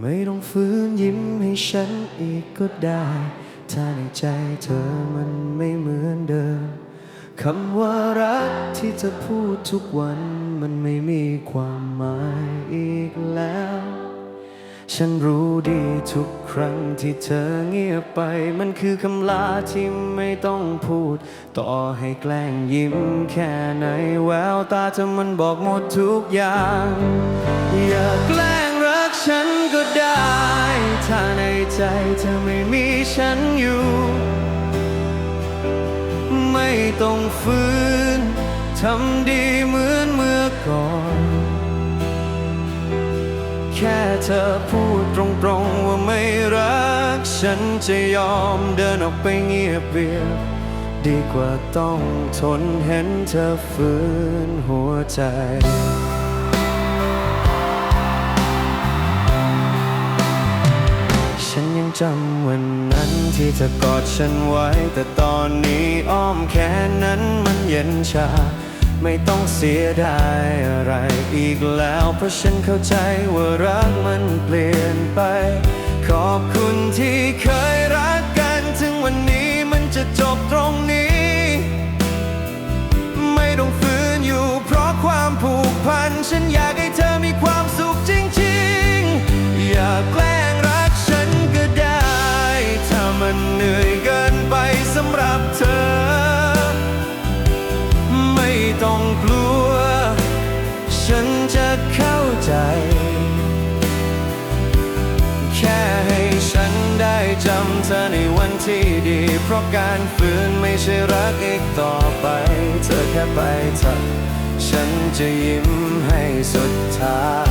ไม่ต้องฝืนยิ้มให้ฉันอีกก็ได้ ถ้าในใจเธอมันไม่เหมือนเดิมคำว่ารักที่เธอพูดทุกวันมันไม่มีความหมายอีกแล้ว ฉันรู้ดีทุกครั้งที่เธอเงียบไป มันคือคำลาที่ไม่ต้องพูด ต่อให้แกล้งยิ้มแค่ไหนแววตาเธอมันบอกหมดทุกอย่าง ไม่มีฉันอยู่ ไม่ต้องฝืนทำดีเหมือนเมื่อก่อน แค่เธอพูดตรงๆว่าไม่รัก ฉันจะยอมเดินออกไปเงียบเบียบดีกว่าต้องทนเห็นเธอฝืนหัวใจ จำวันนั้นที่เธอกอดฉันไว้ แต่ตอนนี้อ้อมแขนนั้นมันเย็นชา ไม่ต้องเสียดายอะไรอีกแล้ว เพราะฉันเข้าใจว่ารักมันเปลี่ยนไป ขอบคุณที่เคยรักกัน ถึงวันนี้มันจะจบตรงนี้ ไม่ต้องฝืนอยู่เพราะความผูกพันฉันอยาก วันที่ดี เพราะการฝืนไม่ใช่รักอีกต่อไป เธอแค่ไปเถอะฉันจะยิ้มให้สุดท้าย